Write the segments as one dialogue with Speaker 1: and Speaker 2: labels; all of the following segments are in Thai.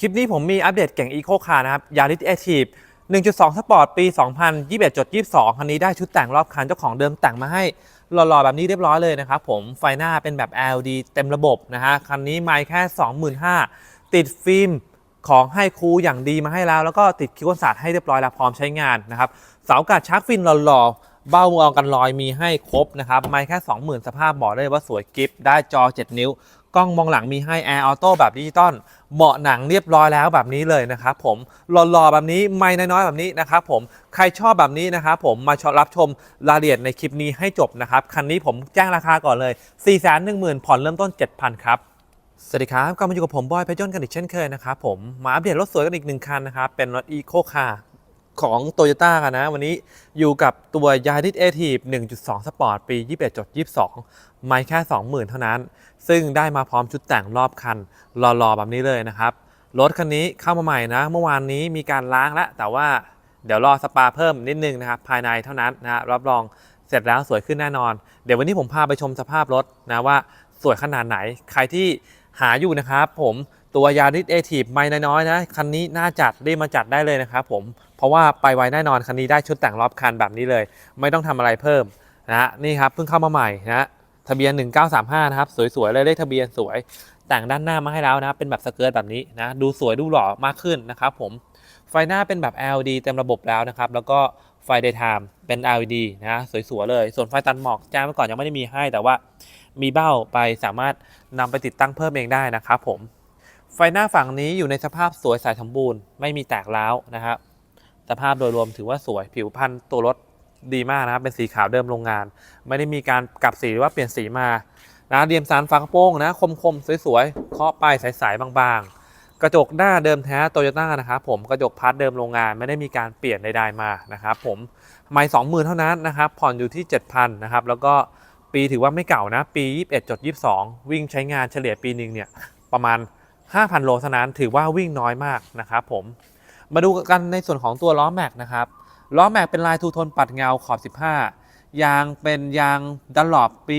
Speaker 1: คลิปนี้ผมมีอัปเดตเก่ง Eco Car นะครับ Yaris Active 1.2 สปอร์ตปี 2021.22 คันนี้ได้ชุดแต่งรอบคันเจ้าของเดิมแต่งมาให้หล่อๆ แบบนี้เรียบร้อยเลยนะครับผมไฟหน้าเป็นแบบ LED เต็มระบบนะฮะ คันนี้ไม่แค่ 25,000 ติดฟิล์มของให้ครูอย่างดีมาให้แล้ว แล้วก็ติดคิวกันศาสตร์ให้เรียบร้อยแล้วพร้อมใช้งานนะครับเสากัดชักฟินหล่อๆ เบ้ามือกันลอยมีให้ครบนะครับไม่แค่ 20,000 สภาพบอกได้เลยว่าสวยกิฟได้จอ 7 นิ้ว กล้องมองหลังมีให้ Air Auto แบบดิจิตอลเหมาะหนังเรียบร้อยแล้วแบบนี้เลยนะครับผมหล่อๆแบบนี้ไม่น้อยๆแบบนี้นะครับผมใครชอบแบบนี้นะครับผมมาชรับชมรายละเอียดในคลิปนี้ให้จบนะครับ คันนี้ผมแจ้งราคาก่อนเลย 4 1 0 0 0 0ผ่อนเริ่มต้น 7,000 ครับสวัสดีครับกลับมาอยู่กับผมบอยเพชรยนต์กันอีกเช่นเคยนะครับผมมาอัปเดตรถสวยกันอีกหนึ่งคันนะครับเป็นรถ Eco Car ของ t o y ยต้ากันนะ วันนี้อยู่กับตัว Yaris Active 1.2 Sport ปี 21.22 ไม่แค่ 20,000 เท่านั้น ซึ่งได้มาพร้อมชุดแต่งรอบคันหล่อๆ แบบนี้เลยนะครับ รถคันนี้เข้ามาใหม่นะ เมื่อวานนี้มีการล้างแล้ว แต่ว่าเดี๋ยวรอสปาเพิ่มนิดนึงนะครับ ภายในเท่านั้นนะฮะรับรองเสร็จแล้วสวยขึ้นแน่นอน เดี๋ยววันนี้ผมพาไปชมสภาพรถนะว่าสวยขนาดไหน ใครที่หาอยู่นะครับผมตัวยาริสเอทีฟไม่น้อยๆนะ คันนี้น่าจัดรีบมาจัดได้เลยนะครับผม เพราะว่าไปไวแน่นอนคันนี้ได้ชุดแต่งรอบคันแบบนี้เลย ไม่ต้องทำอะไรเพิ่มนะฮะนี่ครับเพิ่งเข้ามาใหม่นะทะเบียน 1935 นะครับ สวยๆเลยเลขทะเบียนสวย แต่งด้านหน้ามาให้แล้วนะครับเป็นแบบสเกิร์ตแบบนี้นะดูสวยดูหล่อมากขึ้นนะครับผมไฟหน้าเป็นแบบ LED เต็มระบบแล้วนะครับ แล้วก็ไฟ daytime เป็น LED นะสวยๆเลย ส่วนไฟตัดหมอกแจ้งไว้ก่อนยังไม่ได้มีให้แต่ว่ามีเบ้าไปสามารถนำไปติดตั้งเพิ่มเองได้นะครับผมไฟหน้าฝั่งนี้อยู่ในสภาพสวยสายสมบูรณ์ ไม่มีแตกร้าวนะครับ สภาพโดยรวมถือว่าสวยผิวพรรณตัวรถดีมากนะครับ เป็นสีขาวเดิมโรงงาน ไม่ได้มีการกลับสีหรือว่าเปลี่ยนสีมานะเดียมสารฝากระโปรงนะคมๆ สวยๆเคาะไปใสๆบางๆ กระจกหน้าเดิมแท้โตโยต้านะครับผมกระจกพัดเดิมโรงงานไม่ได้มีการเปลี่ยนใดๆมานะครับผมไม่สองหมื่นเท่านั้นนะครับผ่อนอยู่ที่ 7,000นะครับแล้วก็ปีถือว่าไม่เก่านะ ปี 21.22 วิ่งใช้งานเฉลี่ยปีหนึ่งเนี่ยประมาณ 5,000 โลเท่านั้นถือว่าวิ่งน้อยมากนะครับผม มาดูกันในส่วนของตัวล้อแม็กนะครับล้อแม็กเป็นลายทูโทนปัดเงาขอบ 15 ยางเป็นยางดันหลบปี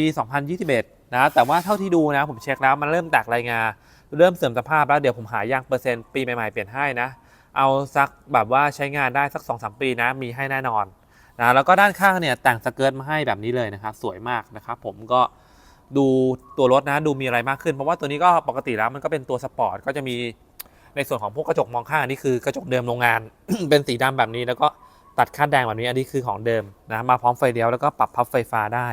Speaker 1: 2021 นะแต่ว่าเท่าที่ดูนะผมเช็คแล้วมันเริ่มแตกรายงา เริ่มเสื่อมสภาพแล้วเดี๋ยวผมหายางเปอร์เซ็นต์ปีใหม่ๆเปลี่ยนให้นะเอาสักแบบว่าใช้งานได้สัก 2-3 ปีนะมีให้แน่นอนนะแล้วก็ด้านข้างเนี่ยแต่งสเกิร์ตมาให้แบบนี้เลยนะครับสวยมากนะครับผมก็ดูตัวรถนะดูมีอะไรมากขึ้น เพราะว่าตัวนี้ก็ปกติแล้วมันก็เป็นตัวสปอร์ตก็จะมี ในส่วนของพวกกระจกมองข้างอันนี้คือกระจกเดิมโรงงาน เป็นสีดำแบบนี้ แล้วก็ตัดคาดแดงแบบนี้อันนี้คือของเดิมนะมาพร้อมไฟเลี้ยวแล้วก็ปรับพับไฟฟ้าได้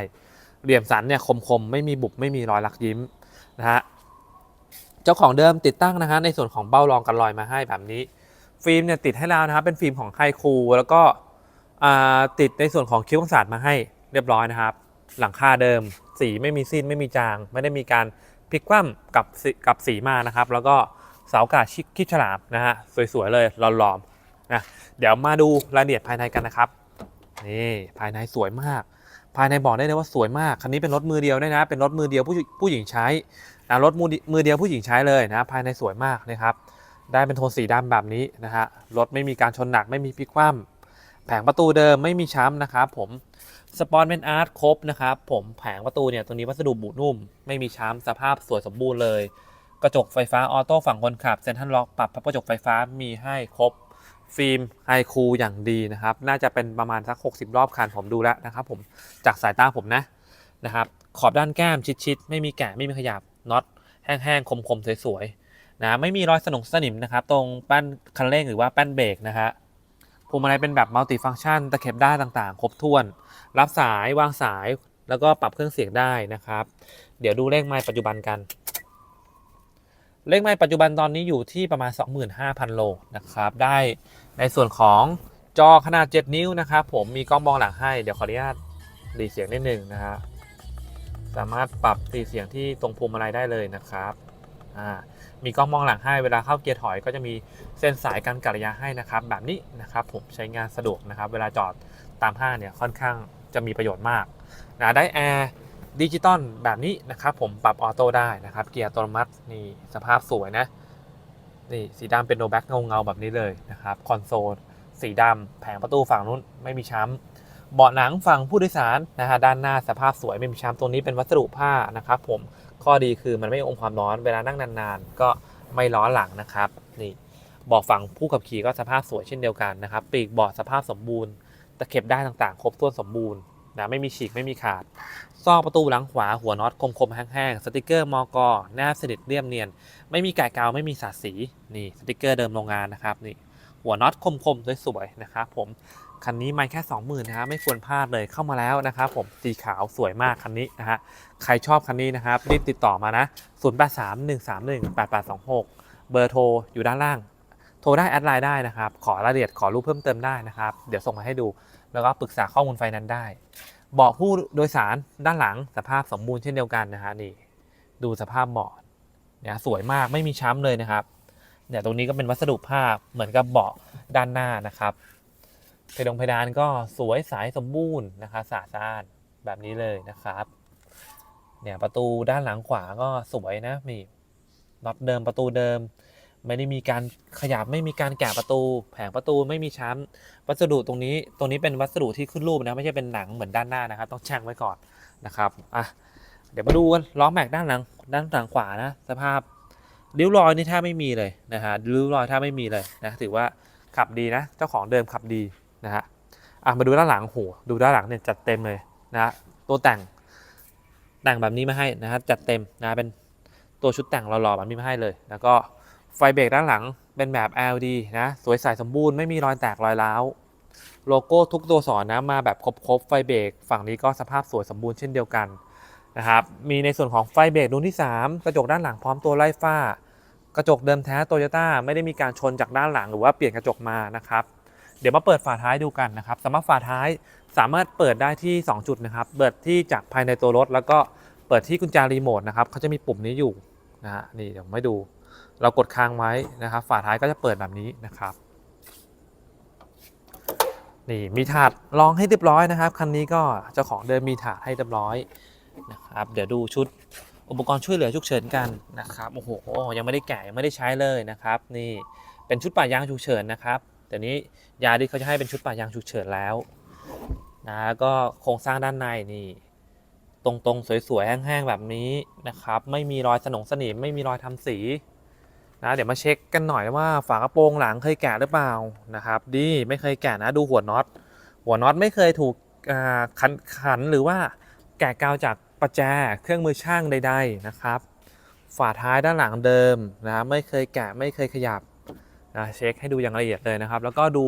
Speaker 1: เหลี่ยมสันเนี่ยคมๆไม่มีบุบไม่มีรอยลักยิ้มนะฮะเจ้าของเดิมติดตั้งนะฮะในส่วนของเบ้ารองกันรอยมาให้แบบนี้ ฟิล์มเนี่ยติดให้แล้วนะครับเป็นฟิล์มของไฮคูแล้วก็ติดในส่วนของคิ้วกันศาสตร์มาให้เรียบร้อยนะครับ หลังคาเดิม สีไม่มีสิ้นไม่มีจาง ไม่ได้มีการพลิกคว่ำกับกับสีมานะครับ แล้วก็ เสากาชิคิดฉลามนะฮะสวยๆเลยหลอมๆนะเดี๋ยวมาดูรายละเอียดภายในกันนะครับนี่ภายในสวยมาก ภายในบอกได้เลยว่าสวยมากคันนี้เป็นรถมือเดียวด้วยนะ เป็นรถมือเดียวผู้ผู้หญิงใช้นะรถมือมือเดียวผู้หญิงใช้เลยนะ ภายในสวยมากนะครับ ได้เป็นโทนสีดำแบบนี้นะฮะรถไม่มีการชนหนักไม่มีพลิกคว่ำแผงประตูเดิมไม่มีช้ำนะครับผมสปอนเป็นอาร์ตครบนะครับผมแผงประตูเนี่ยตรงนี้วัสดุบุนุ่ม ไม่มีช้ำสภาพสวยสมบูรณ์เลย กระจกไฟฟ้าออโต้ฝั่งคนขับเซ็นทรัลล็อกปรับพับกระจกไฟฟ้ามีให้ครบฟิล์มไฮคูลอย่างดีนะครับ น่าจะเป็นประมาณสัก 60 รอบคันผมดูแล้วนะครับผมจากสายตาผมนะนะครับขอบด้านแก้มชิดๆ ไม่มีแกะไม่มีขยับน็อตแห้งๆ คมๆ สวยๆนะไม่มีรอยสนงสนิมนะครับ ตรงแป้นคันเร่งหรือว่าแป้นเบรกนะฮะพวงมาลัยเป็นแบบมัลติฟังก์ชันตะเข็บได้ต่างๆ ครบถ้วน รับสายวางสายแล้วก็ปรับเครื่องเสียงได้นะครับ เดี๋ยวดูเลขไมล์ปัจจุบันกัน เลขไมล์ปัจจุบันตอนนี้อยู่ที่ประมาณ 25,000 โลนะครับ ได้ในส่วนของจอขนาด 7 นิ้วนะครับ ผมมีกล้องมองหลังให้เดี๋ยวขออนุญาตดีเสียงนิดนึงนะฮะสามารถปรับตีเสียงที่ตรงพวงมาลัยได้เลยนะครับอ่ามีกล้องมองหลังให้เวลาเข้าเกียร์ถอยก็จะมีเส้นสายการกัดระยะให้นะครับ แบบนี้นะครับผมใช้งานสะดวกนะครับ เวลาจอดตามห้างเนี่ยค่อนข้างจะมีประโยชน์มากนะได้แอร์ ดิจิตอลแบบนี้นะครับผมปรับออโต้ได้นะครับ เกียร์อัตโนมัตินี่สภาพสวยนะ นี่สีดำเป็นโนแบ็กเงาเงาๆแบบนี้เลยนะครับคอนโซลสีดำแผงประตูฝั่งนู้นไม่มีช้ำเบาะหนังฝั่งผู้โดยสารนะฮะด้านหน้าสภาพสวยไม่มีช้ำตรงนี้เป็นวัสดุผ้านะครับผมข้อดีคือมันไม่อมความร้อนเวลานั่งนานๆ ก็ไม่ล้อหลังนะครับนี่เบาะฝั่งผู้ขับขี่ก็สภาพสวยเช่นเดียวกันนะครับ ปีกเบาะสภาพสมบูรณ์ ตะเข็บได้ต่างๆ ครบถ้วนสมบูรณ์ นะไม่มีฉีกไม่มีขาด ซอกประตูหลังขวาหัวน็อตคมๆแห้งๆสติกเกอร์มอกอหน้าสนิทเรียบเนียน ไม่มีแกะกาวไม่มีสาดสีนี่สติกเกอร์เดิมโรงงานนะครับนี่หัวน็อตคมๆสวยๆนะครับผมคันนี้ไม่แค่ 20,000นะครับไม่ควรพลาดเลยเข้ามาแล้วนะครับผมสีขาวสวยมากคันนี้นะฮะใครชอบคันนี้นะครับรีบติดต่อมานะ 0831318826 เบอร์โทรอยู่ด้านล่าง โทรได้แอดไลน์ได้นะครับ ขอรายละเอียดขอรูปเพิ่มเติมได้นะครับ เดี๋ยวส่งมาให้ดู แล้วก็ปรึกษาข้อมูลไฟนั้นได้ เบาะผู้โดยสารด้านหลังสภาพสมบูรณ์เช่นเดียวกันนะฮะนี่ดูสภาพเบาะเนี่ยสวยมากไม่มีช้ำเลยนะครับเนี่ยตรงนี้ก็เป็นวัสดุภาเหมือนกับเบาะด้านหน้านะครับเพดงเพดานก็สวยใสสมบูรณ์นะคะสะอาดแบบนี้เลยนะครับเนี่ยประตูด้านหลังขวาก็สวยนะมีน็อตเดิมประตูเดิม ไม่ได้มีการขยับไม่มีการแกะประตู แผงประตูไม่มีช้ำวัสดุตรงนี้ตรงนี้เป็นวัสดุที่ขึ้นรูปนะไม่ใช่เป็นหนังเหมือนด้านหน้านะครับ ต้องช่งไว้ก่อนนะครับอะเดี๋ยวมาดูกันล้อแม็กด้านหลังด้านหลังขวานะสภาพริ้วรอยนี่แทบไม่มีเลยนะฮะริ้วรอยแทบไม่มีเลยนะถือว่าขับดีนะ เจ้าของเดิมขับดีนะฮะอะมาดูด้านหลังโหดูด้านหลังเนี่ยจัดเต็มเลยนะฮะตัวแต่งแต่งแบบนี้มาให้นะฮะจัดเต็มนะเป็นตัวชุดแต่งหล่อๆแบบนี้มาให้เลย แล้วก็ ไฟเบรกด้านหลังเป็นแบบ LED นะ สวยใสสมบูรณ์ไม่มีรอยแตกรอยร้าว โลโก้ทุกตัวสอนนะมาแบบครบๆไฟเบรกฝั่งนี้ก็สภาพสวยสมบูรณ์เช่นเดียวกันนะครับ มีในส่วนของไฟเบรกรุ่นที่ 3 กระจกด้านหลังพร้อมตัวไล่ฝ้า กระจกเดิมแท้โตโยต้าไม่ได้มีการชนจากด้านหลังหรือว่าเปลี่ยนกระจกมานะครับ เดี๋ยวมาเปิดฝาท้ายดูกันนะครับสำหรับฝาท้ายสามารถเปิดได้ที่ 2 จุดนะครับ เปิดที่จากภายในตัวรถ แล้วก็เปิดที่กุญแจรีโมทนะครับเขาจะมีปุ่มนี้อยู่นะฮะนี่เดี๋ยวผมให้ดู เรากดค้างไว้นะครับ ฝาท้ายก็จะเปิดแบบนี้นะครับ นี่มีถาดรองให้เรียบร้อยนะครับ คันนี้ก็เจ้าของเดิมมีถาดให้เรียบร้อยนะครับ เดี๋ยวดูชุดอุปกรณ์ช่วยเหลือฉุกเฉินกันนะครับโอ้โหยังไม่ได้แกะยังไม่ได้ใช้เลยนะครับ นี่เป็นชุดป่ายางฉุกเฉินนะครับเดี๋ยวนี้ยาดิเขาจะให้เป็นชุดป่ายางฉุกเฉินแล้วนะวก็โครงสร้างด้านในนี่ตรงๆ สวยๆ แห้งๆ แบบนี้นะครับ ไม่มีรอยสนงสนิมไม่มีรอยทำสี นะเดี๋ยวมาเช็คกันหน่อยว่าฝากระโปรงหลังเคยแกะหรือเปล่านะครับ ดีไม่เคยแกะนะดูหัวน็อต หัวน็อตไม่เคยถูกขันขันหรือว่าแกะกาวจากประแจเครื่องมือช่างใด ๆนะครับ ฝาท้ายด้านหลังเดิมนะไม่เคยแกะไม่เคยขยับนะเช็คให้ดูอย่างละเอียดเลยนะครับ แล้วก็ดู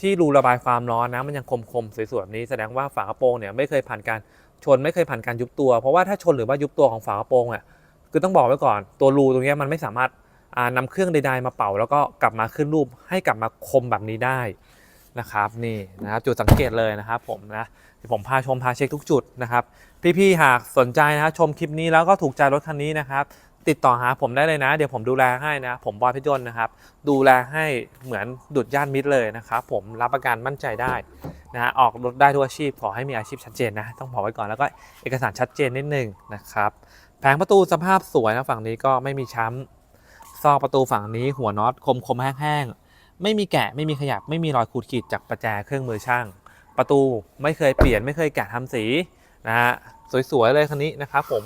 Speaker 1: ที่รูระบายความร้อนนะมันยังคมๆสวยๆแบบนี้แสดงว่าฝากระโปรงเนี่ยไม่เคยผ่านการชนไม่เคยผ่านการยุบตัว เพราะว่าถ้าชนหรือว่ายุบตัวของฝากระโปรงอะคือต้องบอกไว้ก่อนตัวรูตรงนี้มันไม่สามารถานำเครื่องใดๆมาเป่า แล้วก็กลับมาขึ้นรูปให้กลับมาคมแบบนี้ได้นะครับนี่นะครับจุดสังเกตเลยนะครับผมนะเดี๋ยวผมพาชมพาเช็คทุกจุดนะครับพี่ๆหากสนใจนะชมคลิปนี้แล้วก็ถูกใจรถคันนี้นะครับ ติดต่อหาผมได้เลยนะ เดี๋ยวผมดูแลให้นะ ผมบอยพิจนนะครับ ดูแลให้เหมือนดุดย่านมิตรเลยนะครับผมรับประกันมั่นใจได้นะฮะออกรถได้ทุกอาชีพขอให้มีอาชีพชัดเจนนะต้องบอกไว้ก่อนแล้วก็เอกสารชัดเจนนิดนึงนะครับแผงประตูสภาพสวยนะฝั่งนี้ก็ไม่มีช้ำ ซอกประตูฝั่งนี้หัวน็อตคมคมๆแห้งๆไม่มีแกะไม่มีขยับไม่มีรอยขูดขีดจากประแจเครื่องมือช่าง ประตูไม่เคยเปลี่ยนไม่เคยแกะทำสีนะฮะสวยๆเลยคันนี้นะครับผม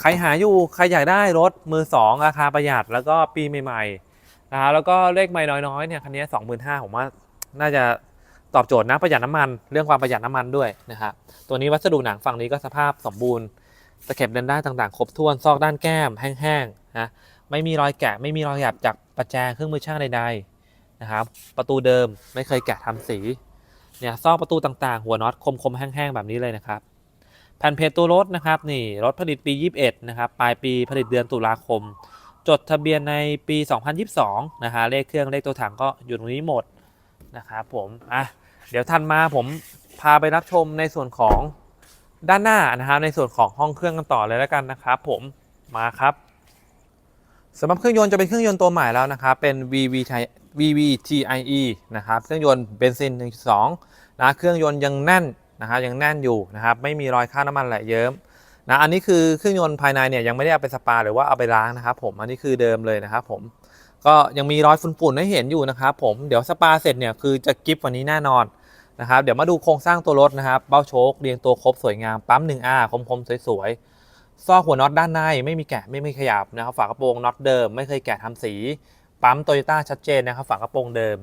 Speaker 1: ใครหาอยู่ใครอยากได้รถมือ2ราคาประหยัดแล้วก็ปีใหม่ๆนะฮะแล้วก็เลขไม่น้อยๆเนี่ยคันนี้25,000ผมว่าน่าจะตอบโจทย์นะประหยัดน้ำมันเรื่องความประหยัดน้ำมันด้วยนะครับตัวนี้วัสดุหนังฝั่งนี้ก็สภาพสมบูรณ์ตะเข็บเดินได้ต่างๆ ครบถ้วนซอกด้านแก้มแห้งๆนะ ไม่มีรอยแกะ ไม่มีรอยหยับจากประแจเครื่องมือช่างใดๆนะครับ ประตูเดิมไม่เคยแกะทำสีเนี่ยซอกประตูต่างๆ หัวน็อตคมๆแห้งๆแบบนี้เลยนะครับแผ่นเพจตัวรถนะครับนี่รถผลิตปี 21 นะครับปลายปีผลิตเดือนตุลาคม จดทะเบียนในปี 2022 นะฮะเลขเครื่องเลขตัวถังก็อยู่ตรงนี้หมดนะครับผมอะเดี๋ยวทันมาผมพาไปรับชมในส่วนของด้านหน้านะครับในส่วนของห้องเครื่องกันต่อเลยแล้วกันนะครับผมมาครับ สำหรับเครื่องยนต์จะเป็นเครื่องยนต์ตัวใหม่แล้วนะครับ เป็น VV VVTIE นะครับ เครื่องยนต์เบนซิน 1.2 นะ เครื่องยนต์ยังแน่นนะครับยังแน่นอยู่นะครับ ไม่มีรอยค่าน้ำมันไหลเยิ้มนะ อันนี้คือเครื่องยนต์ภายในเนี่ยยังไม่ได้เอาไปสปาหรือว่าเอาไปล้างนะครับผม อันนี้คือเดิมเลยนะครับผม ก็ยังมีรอยฝุ่นๆให้เห็นอยู่นะครับผม เดี๋ยวสปาเสร็จเนี่ยคือจะกิฟกว่านี้แน่นอนนะครับ เดี๋ยวมาดูโครงสร้างตัวรถนะครับ เบ้าโชคเรียงตัวครบสวยงาม ปั๊ม 1R คมๆสวยๆ ซอกหัวน็อตด้านในไม่มีแกะไม่มีขยับนะครับฝากระโปรงน็อตเดิมไม่เคยแกะทำสี ปั๊มโตโยต้าชัดเจนนะครับฝากระโปรงเดิม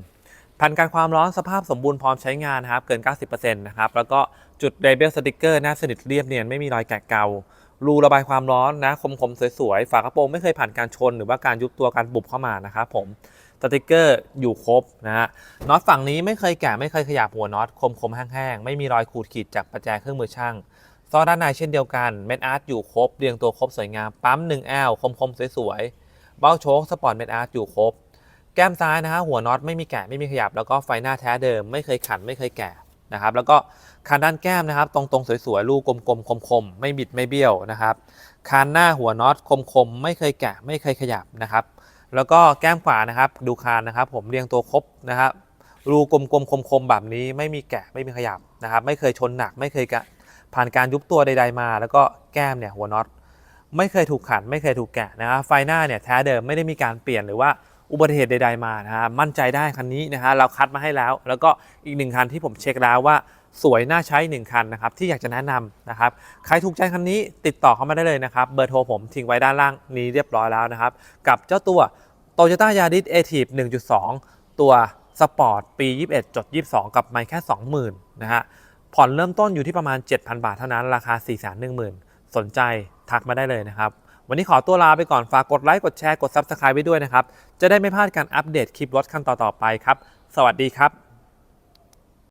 Speaker 1: พันการความร้อนสภาพสมบูรณ์พร้อมใช้งานนะครับเกิน 90%นะครับแล้วก็จุดเ a เบลสติกเกอร์หน้าสนิทเรียบเนียนไม่มีรอยแกะเการูระบายความร้อนนะคมๆสวยๆฝากระโปรงไม่เคยผ่านการชน หรือว่าการยุบตัวการบุบเข้ามานะครับผมสติกเกอร์อยู่ครบนะฮะน็อตฝั่งนี้ไม่เคยแกะไม่เคยขยับหัวน็อตคมๆแห้งๆไม่มีรอยขูดขีดจากประแจเครื่องมือช่าง ซอด้านในเช่นเดียวกันเม็ดอาร์ตอยู่ครบเรียงตัวครบสวยงามปั๊ม 1L คมๆสวยๆเบ้าโชคสปอร์ตเม็ดอาร์ตอยู่ครบ แก้มซ้ายนะฮะหัวน็อตไม่มีแกะไม่มีขยับ แล้วก็ไฟหน้าแท้เดิมไม่เคยขันไม่เคยแกะนะครับแล้วก็คานด้านแก้มนะครับ ตรงๆสวยๆลูกกลมๆคมๆไม่บิดไม่เบี้ยวนะครับคานหน้าหัวน็อตคมๆไม่เคยแกะไม่เคยขยับนะครับ แล้วก็แก้มขวานะครับดูคานนะครับ ผมเรียงตัวครบนะครับรูกลมๆคมๆแบบนี้ไม่มีแกะไม่มีขยับนะครับ ไม่เคยชนหนักไม่เคยกะ ผ่านการยุบตัวใด ๆ มา แล้วก็แก้มเนี่ยหัวน็อตไม่เคยถูกขันไม่เคยถูกแกะนะครับไฟหน้าเนี่ยแท้เดิมไม่ได้มีการเปลี่ยนหรือว่าอุบัติเหตุใด ๆมานะฮะมั่นใจได้คันนี้นะฮะเราคัดมาให้แล้ว แล้วก็อีกหนึ่งคันที่ผมเช็คแล้วว่าสวยน่าใช้หนึ่งคันนะครับที่อยากจะแนะนำนะครับใครถูกใจคันนี้ติดต่อเข้ามาได้เลยนะครับเบอร์โทรผมทิ้งไว้ด้านล่างนี้เรียบร้อยแล้วนะครับกับเจ้าตัว Toyota Yaris a t i v 1.2 ตัวสปอร์ตปี 21.22 กับไม่แค่ 20,000นะฮะ ผ่อนเริ่มต้นอยู่ที่ประมาณ 7,000 บาทเท่านั้น ราคา 4 1 0 0 0 0 สนใจทักมาได้เลยนะครับ วันนี้ขอตัวลาไปก่อน ฝากกดไลค์ กดแชร์ กด Subscribe ไว้ด้วยนะครับ จะได้ไม่พลาดการอัปเดตคลิปรถคันต่อ ๆ ไปครับ สวัสดีครับ